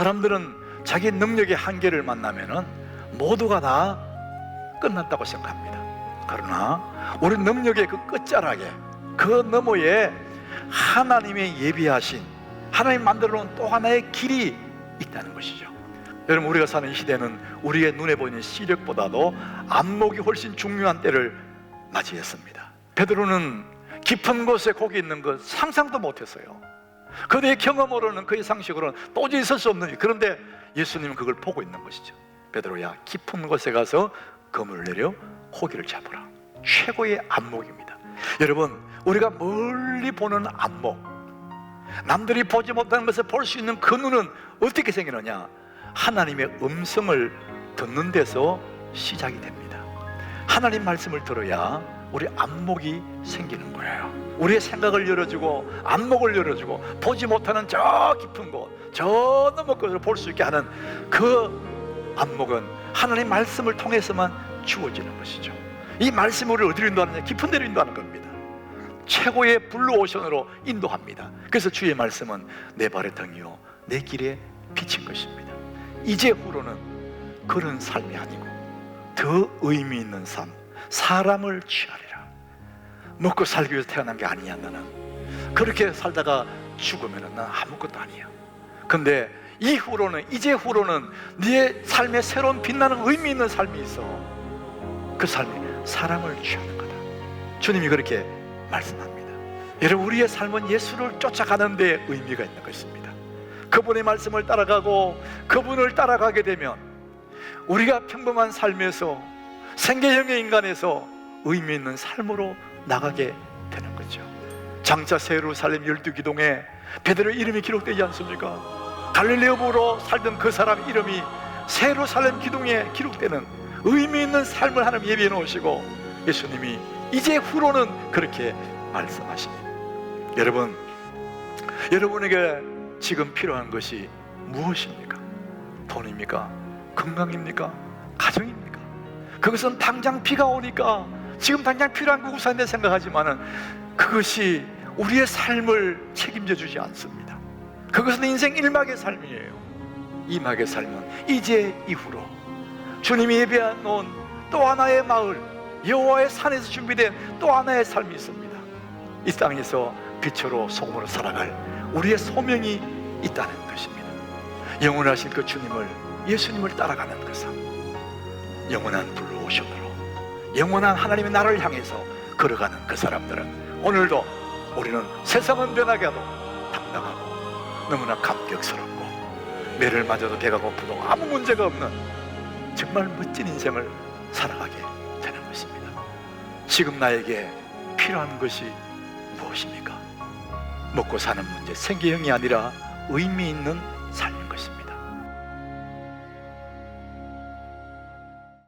사람들은 자기 능력의 한계를 만나면은 모두가 다 끝났다고 생각합니다. 그러나 우리 능력의 그 끝자락에 그 너머에 하나님의 예비하신 하나님 만들어 놓은 또 하나의 길이 있다는 것이죠. 여러분 우리가 사는 이 시대는 우리의 눈에 보이는 시력보다도 안목이 훨씬 중요한 때를 맞이했습니다. 베드로는 깊은 곳에 거기 있는 것 상상도 못했어요. 그의 경험으로는 그의 상식으로는 도저히 있을 수 없는 일. 그런데 예수님은 그걸 보고 있는 것이죠. 베드로야 깊은 곳에 가서 그물을 내려 고기를 잡으라. 최고의 안목입니다. 여러분 우리가 멀리 보는 안목, 남들이 보지 못하는 것을 볼 수 있는 그 눈은 어떻게 생기느냐? 하나님의 음성을 듣는 데서 시작이 됩니다. 하나님 말씀을 들어야 우리 안목이 생기는 거예요. 우리의 생각을 열어주고 안목을 열어주고 보지 못하는 저 깊은 곳, 저 너머 것을 볼 수 있게 하는 그 안목은 하나님 말씀을 통해서만 주어지는 것이죠. 이 말씀이 어디로 인도하느냐? 깊은 데로 인도하는 겁니다. 최고의 블루오션으로 인도합니다. 그래서 주의 말씀은 내 발의 등이요 내 길에 비친 것입니다. 이제 후로는 그런 삶이 아니고 더 의미 있는 삶, 사람을 취하리라. 먹고 살기 위해서 태어난 게 아니야 나는. 그렇게 살다가 죽으면 난 아무것도 아니야. 근데 이후로는 이제 후로는 네 삶에 새로운 빛나는 의미 있는 삶이 있어. 그 삶이 사람을 취하는 거다. 주님이 그렇게 말씀합니다. 여러분 우리의 삶은 예수를 쫓아가는 데 의미가 있는 것입니다. 그분의 말씀을 따라가고 그분을 따라가게 되면 우리가 평범한 삶에서 생계형의 인간에서 의미 있는 삶으로 나가게 되는 거죠. 장차 세루살렘 열두 기동에 베드로 이름이 기록되지 않습니까? 갈릴레오보로 살던 그 사람 이름이 세루살렘 기둥에 기록되는 의미 있는 삶을 하나님 예비해 놓으시고 예수님이 이제 후로는 그렇게 말씀하십니다. 여러분, 여러분에게 지금 필요한 것이 무엇입니까? 돈입니까? 건강입니까? 가정입니까? 그것은 당장 비가 오니까 지금 당장 필요한 그 우산에 생각하지만은 그것이 우리의 삶을 책임져 주지 않습니다. 그것은 인생 1막의 삶이에요. 2막의 삶은 이제 이후로 주님이 예비해 놓은 또 하나의 마을 여호와의 산에서 준비된 또 하나의 삶이 있습니다. 이 땅에서 빛으로 소금으로 살아갈 우리의 소명이 있다는 것입니다. 영원하신 그 주님을 예수님을 따라가는 그 삶, 영원한 블루오션으로 영원한 하나님의 나라를 향해서 걸어가는 그 사람들은 오늘도 우리는 세상은 변하게 하도 당당하고 너무나 감격스럽고 매를 맞아도 배가 고프도 아무 문제가 없는 정말 멋진 인생을 살아가게 되는 것입니다. 지금 나에게 필요한 것이 무엇입니까? 먹고 사는 문제, 생계형이 아니라 의미 있는